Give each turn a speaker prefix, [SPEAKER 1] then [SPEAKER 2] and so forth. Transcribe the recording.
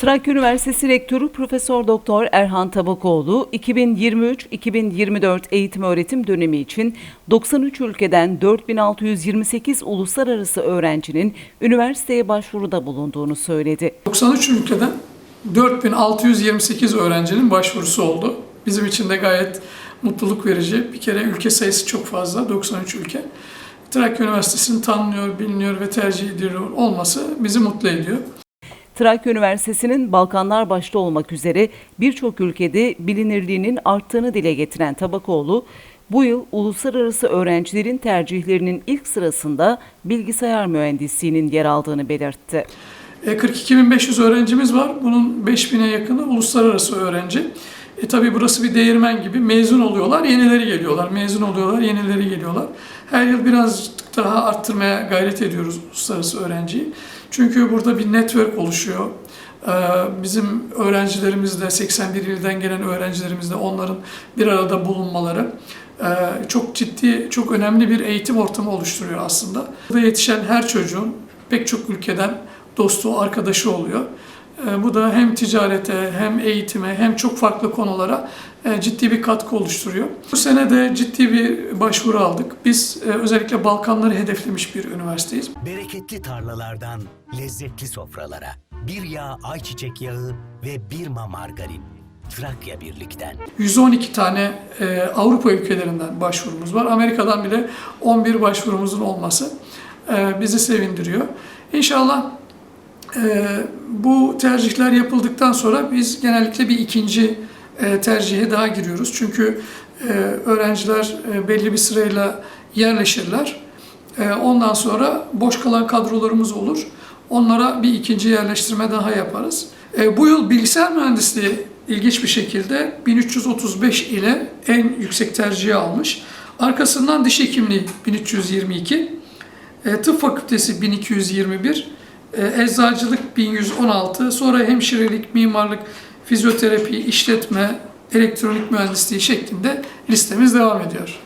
[SPEAKER 1] Trakya Üniversitesi Rektörü Profesör Doktor Erhan Tabakoğlu 2023-2024 eğitim öğretim dönemi için 93 ülkeden 4628 uluslararası öğrencinin üniversiteye başvuruda bulunduğunu söyledi.
[SPEAKER 2] 93 ülkeden 4628 öğrencinin başvurusu oldu. Bizim için de gayet mutluluk verici. Bir kere ülke sayısı çok fazla, 93 ülke. Trakya Üniversitesi'nin tanınıyor, biliniyor ve tercih ediliyor olması bizi mutlu ediyor.
[SPEAKER 1] Trakya Üniversitesi'nin Balkanlar başta olmak üzere birçok ülkede bilinirliğinin arttığını dile getiren Tabakoğlu, bu yıl uluslararası öğrencilerin tercihlerinin ilk sırasında bilgisayar mühendisliğinin yer aldığını belirtti.
[SPEAKER 2] E, 42.500 öğrencimiz var. Bunun 5000'e yakını uluslararası öğrenci. E tabi burası bir değirmen gibi. Mezun oluyorlar, yenileri geliyorlar. Mezun oluyorlar, yenileri geliyorlar. Her yıl birazcık daha arttırmaya gayret ediyoruz uluslararası öğrenciyi. Çünkü burada bir network oluşuyor. Ee, Bizim öğrencilerimiz de 81 ilden gelen öğrencilerimiz de onların bir arada bulunmaları e, çok ciddi, çok önemli bir eğitim ortamı oluşturuyor aslında. Burada yetişen her çocuğun pek çok ülkeden dostu, arkadaşı oluyor. E, Bu da hem ticarete, hem eğitime, hem çok farklı konulara e, ciddi bir katkı oluşturuyor. Bu sene de ciddi bir başvuru aldık. Biz e, özellikle Balkanları hedeflemiş bir üniversiteyiz.
[SPEAKER 3] Bereketli tarlalardan lezzetli sofralara. Bir yağ ayçiçek yağı ve bir ma margarin. Trakya Birlik'ten.
[SPEAKER 2] 112 tane e, Avrupa ülkelerinden başvurumuz var. Amerika'dan bile 11 başvurumuzun olması e, bizi sevindiriyor. İnşallah e, bu tercihler yapıldıktan sonra biz genellikle bir ikinci e, tercihe daha giriyoruz. Çünkü e, öğrenciler e, belli bir sırayla yerleşirler. Ondan sonra boş kalan kadrolarımız olur. Onlara bir ikinci yerleştirme daha yaparız. Bu yıl bilgisayar mühendisliği ilginç bir şekilde 1335 ile en yüksek tercihi almış. Arkasından diş hekimliği 1322, e, tıp fakültesi 1221, e, eczacılık 1116, sonra hemşirelik, mimarlık, fizyoterapi, işletme, elektronik mühendisliği şeklinde listemiz devam ediyor.